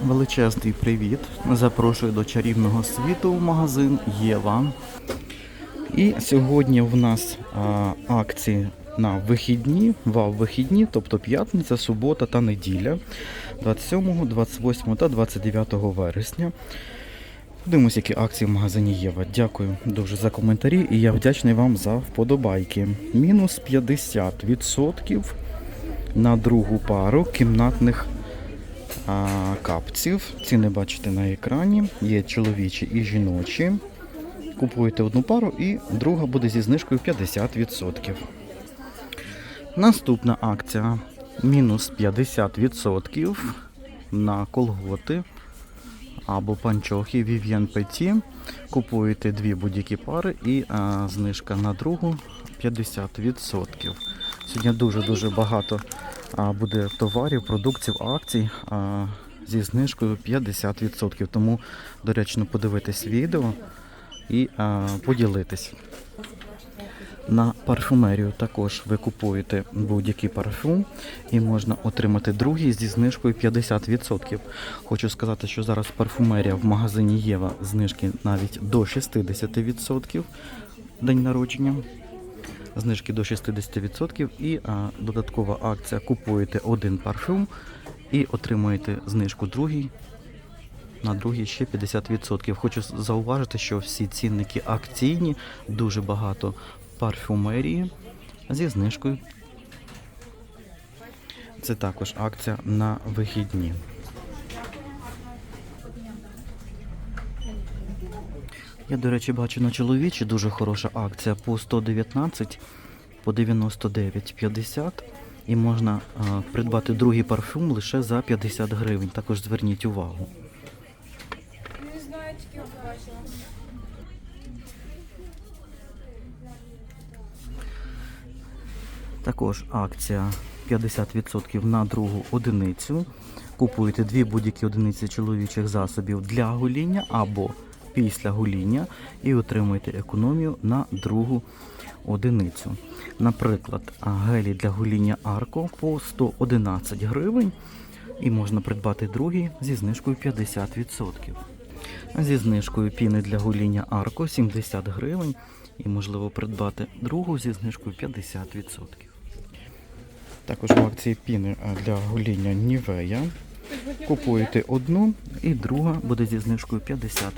Величезний привіт. Запрошую до чарівного світу в магазин Єва. І сьогодні в нас а, акції на вихідні, вау-вихідні, тобто п'ятниця, субота та неділя 27, 28 та 29 вересня. Подивимось, які акції в магазині Єва. Дякую дуже за коментарі і я вдячний вам за вподобайки. Мінус 50% на другу пару кімнатних капців. Ціни бачите на екрані. Є чоловічі і жіночі. Купуєте одну пару і друга буде зі знижкою 50%. Наступна акція мінус 50% на колготи або панчохи Vivienne Petit. Купуєте дві будь-які пари і а, знижка на другу 50%. Сьогодні дуже-дуже багато буде товарів, продуктів, акцій зі знижкою 50%. Тому доречно подивитись відео і поділитись. На парфумерію також ви купуєте будь-який парфюм і можна отримати другий зі знижкою 50%. Хочу сказати, що зараз парфумерія в магазині Єва знижки навіть до 60% день народження. Знижки до 60% і а, додаткова акція купуєте один парфюм і отримуєте знижку другий на другий ще 50%. Хочу зауважити, що всі цінники акційні, дуже багато парфюмерії зі знижкою. Це також акція на вихідні. Я, до речі, бачу на чоловічі дуже хороша акція по 119 по 99,50 і можна а, придбати другий парфюм лише за 50 гривень. Також зверніть увагу. Не знаю, тільки побачила. Також акція 50% на другу одиницю. Купуєте дві будь-які одиниці чоловічих засобів для гоління або після гоління і отримуєте економію на другу одиницю. Наприклад, гелі для гоління Арко по 111 гривень і можна придбати другий зі знижкою 50%. Зі знижкою піни для гоління Арко 70 гривень і можливо придбати другу зі знижкою 50%. Також в акції піни для гоління Нівея. Купуєте одну і друга буде зі знижкою 50%.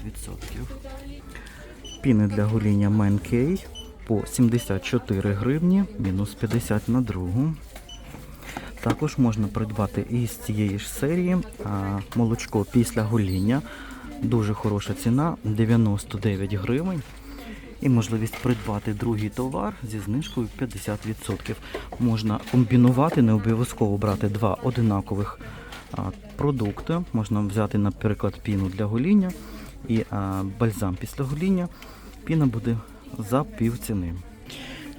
Піни для гоління Менкей по 74 гривні, мінус 50 на другу. Також можна придбати із цієї ж серії а, молочко після гоління. Дуже хороша ціна 99 гривень. І можливість придбати другий товар зі знижкою 50%. Можна комбінувати, не обов'язково брати два одинакових продукти. Можна взяти, наприклад, піну для гоління і бальзам після гоління. Піна буде за пів ціни.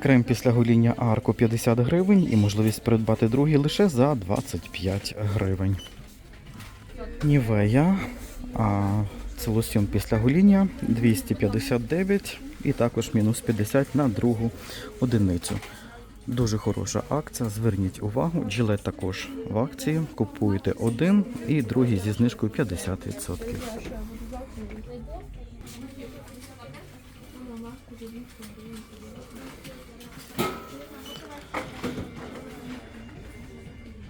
Крем після гоління Арко 50 гривень і можливість придбати другий лише за 25 гривень. Нівея. Це лосьон після гоління 259 і також мінус 50 на другу одиницю. Дуже хороша акція, зверніть увагу. Джилет також в акції. Купуєте один і другий зі знижкою 50%.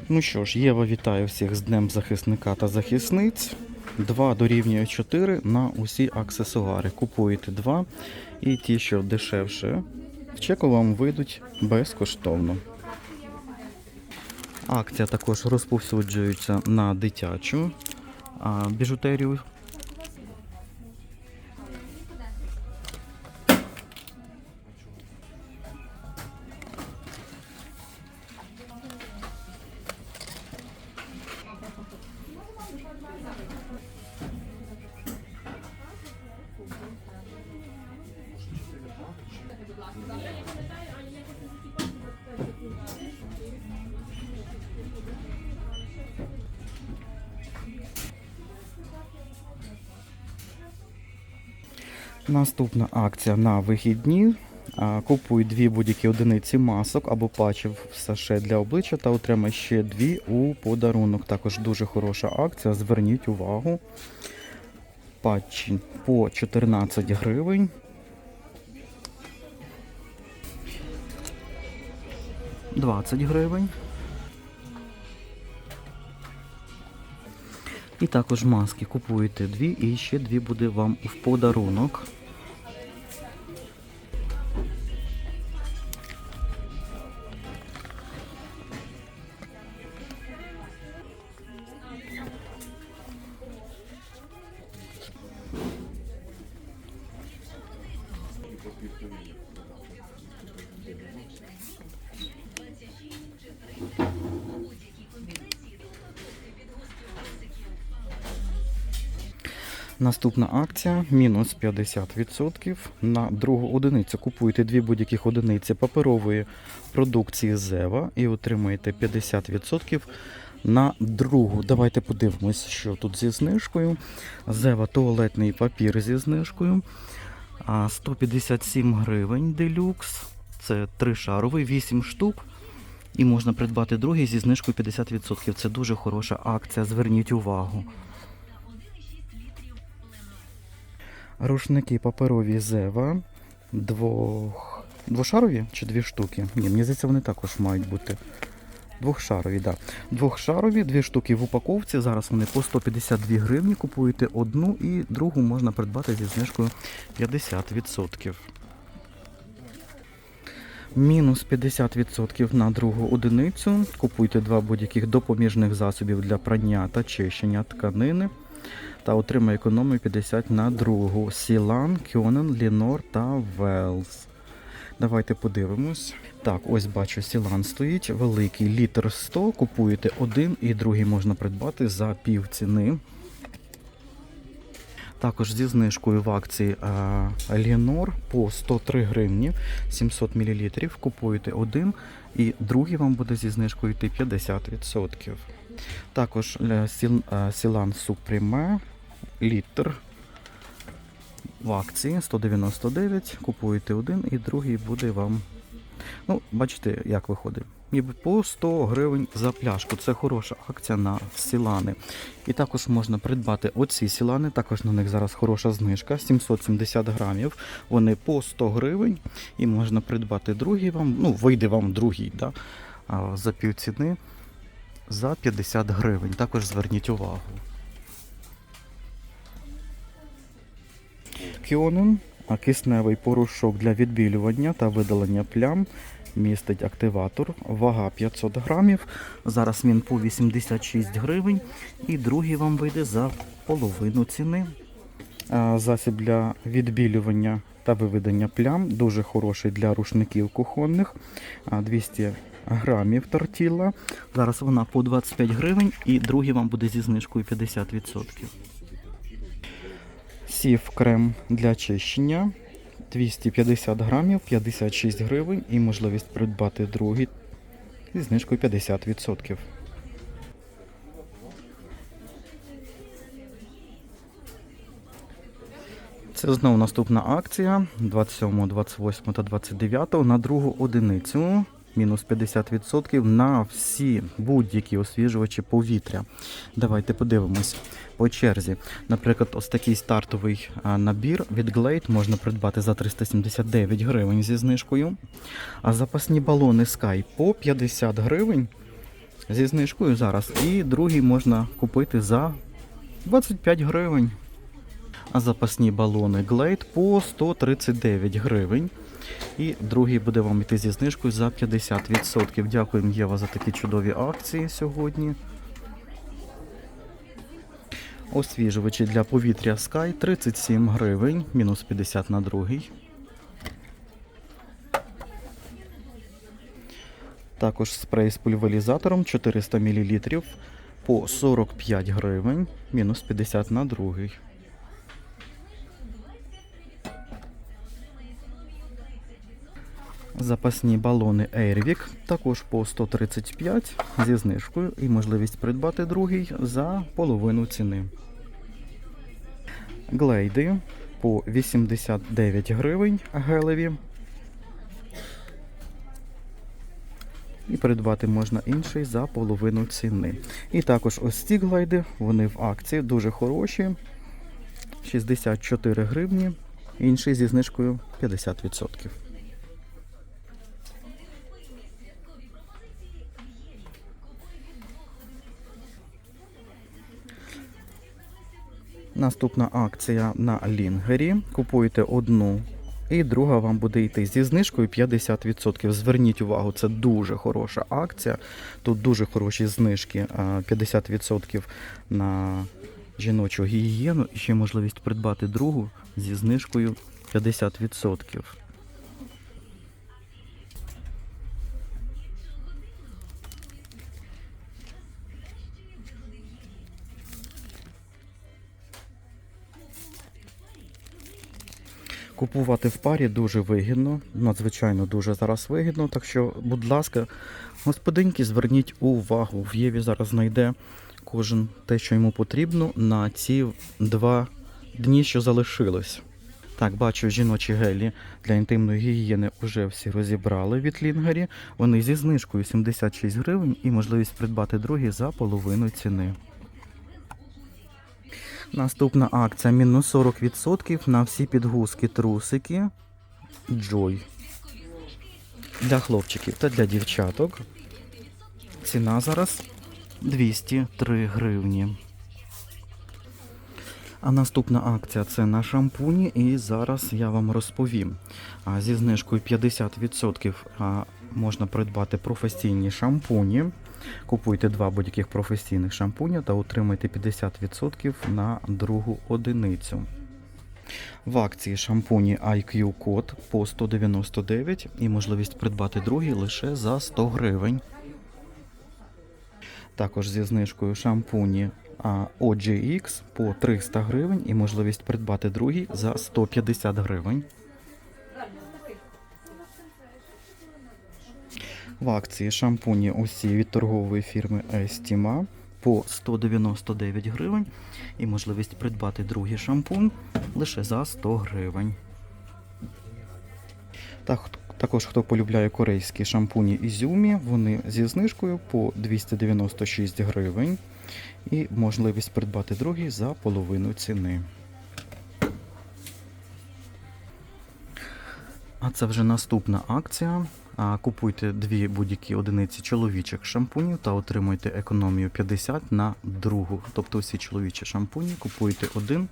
Ну що ж, Єва вітаю всіх з Днем захисника та захисниць. 2 дорівнює 4 на усі аксесуари. Купуєте 2 і ті, що дешевше, чеку вам вийдуть безкоштовно. Акція також розповсюджується на дитячу біжутерію. Наступна акція на вихідні. Купуй дві будь-які одиниці масок або патчів в саше для обличчя та отримай ще дві у подарунок. Також дуже хороша акція. Зверніть увагу. Патчі по 14 гривень. Двадцять гривень. І також маски купуєте дві і ще дві буде вам в подарунок. Наступна акція мінус 50% на другу одиницю. Купуєте дві будь-яких одиниці паперової продукції Зева і отримаєте 50% на другу. Давайте подивимось, що тут зі знижкою. Зева туалетний папір зі знижкою. А 157 гривень делюкс. Це тришаровий, 8 штук. І можна придбати другий зі знижкою 50%. Це дуже хороша акція. Зверніть увагу. Рушники паперові Зева. Двох... Двошарові чи дві штуки? Ні, мені здається, вони також мають бути. Двохшарові. Да. Двохшарові, дві штуки в упаковці. Зараз вони по 152 гривні. Купуєте одну і другу можна придбати зі знижкою 50%. Мінус 50% на другу одиницю. Купуйте два будь-яких допоміжних засобів для прання та чищення тканини. Та отримай економію 50 на другу. Сілан, Кьонен, Лінор та Велс. Давайте подивимось. Так, ось бачу, Сілан стоїть. Великий літр 100. Купуєте один і другий можна придбати за пів ціни. Також зі знижкою в акції Лінор по 103 гривні 700 мл. Купуєте один і другий вам буде зі знижкою йти 50%. Також Сілан Супріме літр в акції 199. Купуєте один і другий буде вам. Ну, бачите, як виходить. Ніби по 100 гривень за пляшку. Це хороша акція на сілани. І також можна придбати оці сілани. Також на них зараз хороша знижка. 770 грамів. Вони по 100 гривень. І можна придбати другий вам. Ну, вийде вам другий, да, за півціни за 50 гривень. Також зверніть увагу. Кіонен, кисневий порошок для відбілювання та видалення плям. Містить активатор, вага 500 грамів. Зараз він по 86 гривень. І другий вам вийде за половину ціни. Засіб для відбілювання та виведення плям. Дуже хороший для рушників кухонних. А, 200 грамів тортіла. Зараз вона по 25 гривень і другий вам буде зі знижкою 50%. Сів крем для чищення 250 грамів, 56 гривень і можливість придбати другий зі знижкою 50%. Це знову наступна акція 27, 28 та 29 на другу одиницю. Мінус 50% на всі будь-які освіжувачі повітря. Давайте подивимось по черзі. Наприклад, ось такий стартовий набір від Glade можна придбати за 379 гривень зі знижкою. А запасні балони Sky по 50 гривень зі знижкою зараз. І другий можна купити за 25 гривень. А запасні балони Glade по 139 гривень. І другий буде вам йти зі знижкою за 50%. Дякуємо, Єва, за такі чудові акції сьогодні. Освіжувачі для повітря Sky 37 гривень, мінус 50 на другий. Також спрей з пульверізатором 400 мл по 45 гривень, мінус 50 на другий. Запасні балони Airwick також по 135 зі знижкою і можливість придбати другий за половину ціни. Глейди по 89 гривень гелеві. І придбати можна інший за половину ціни. І також ось ці глайди, вони в акції дуже хороші. 64 гривні, інший зі знижкою 50%. Наступна акція на Лінгері. Купуєте одну і друга вам буде йти зі знижкою 50%. Зверніть увагу, це дуже хороша акція. Тут дуже хороші знижки, а, 50% на жіночу гігієну ще можливість придбати другу зі знижкою 50%. Купувати в парі дуже вигідно, надзвичайно дуже зараз вигідно. Так що, будь ласка, господинки, зверніть увагу. В Єві зараз знайде кожен те, що йому потрібно на ці два дні, що залишилось. Так, бачу, жіночі гелі для інтимної гігієни вже всі розібрали від Лінгері. Вони зі знижкою 76 гривень і можливість придбати другі за половину ціни. Наступна акція мінус 40% на всі підгузки трусики Joy. Для хлопчиків та для дівчаток. Ціна зараз 203 гривні. А наступна акція це на шампуні, і зараз я вам розповім. Зі знижкою 50% можна придбати професійні шампуні. Купуйте два будь-яких професійних шампуня та отримайте 50% на другу одиницю. В акції шампуні IQ Code по 199 і можливість придбати другий лише за 100 гривень. Також зі знижкою шампуні OGX по 300 гривень і можливість придбати другий за 150 гривень. В акції шампуні усі від торгової фірми Estima по 199 гривень і можливість придбати другий шампунь лише за 100 гривень. Так, також хто полюбляє корейські шампуні Ізюмі, вони зі знижкою по 296 гривень і можливість придбати другий за половину ціни. А це вже наступна акція. Купуйте дві будь-які одиниці чоловічих шампунів та отримуйте економію 50 на другу. Тобто всі чоловічі шампуні купуєте один,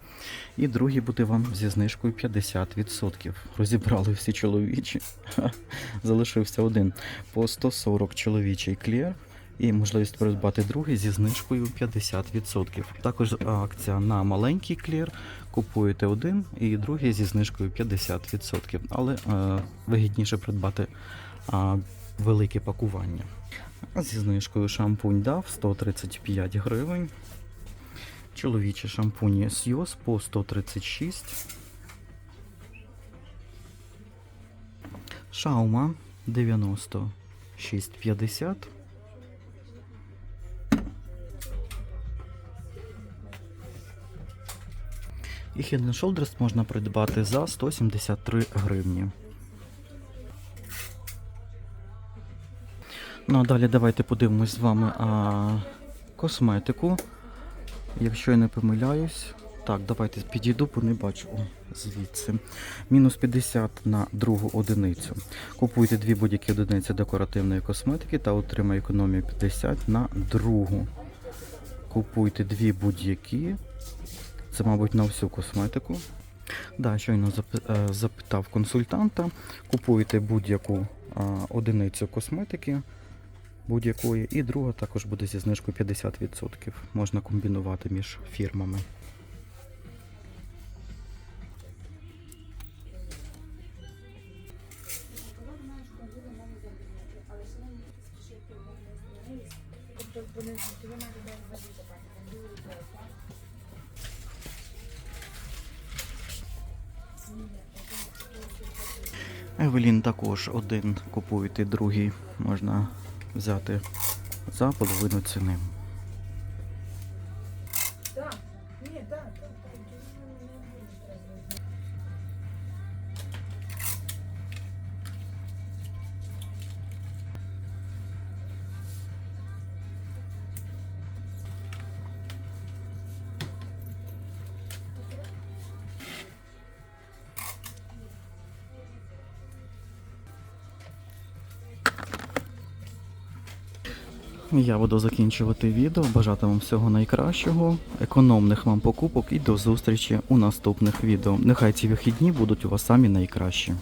і другий буде вам зі знижкою 50%. Розібрали всі чоловічі. Залишився один по 140 чоловічий клір. І можливість придбати другий зі знижкою 50%. Також акція на маленький клір. Купуєте один і другий зі знижкою 50%. Але е, вигідніше придбати а, велике пакування. Зі знижкою шампунь дав 135 гривень. Чоловічі шампуні Сйоз по 136. Шаума 96,50. І Head Shoulders можна придбати за 173 гривні. Ну а далі давайте подивимось з вами а, косметику. Якщо я не помиляюсь. Так, давайте підійду, бо не бачу звідси. Мінус 50 на другу одиницю. Купуйте дві будь-які одиниці декоративної косметики та отримай економію 50 на другу. Купуйте дві будь-які. Це, мабуть, на всю косметику. Да, щойно е, запитав консультанта. Купуєте будь-яку одиницю косметики будь-якої, і друга також буде зі знижкою 50%. Можна комбінувати між фірмами. Евелін також один купуєте, другий можна взяти за половину ціни. Я буду закінчувати відео. Бажати вам всього найкращого, економних вам покупок і до зустрічі у наступних відео. Нехай ці вихідні будуть у вас самі найкращі.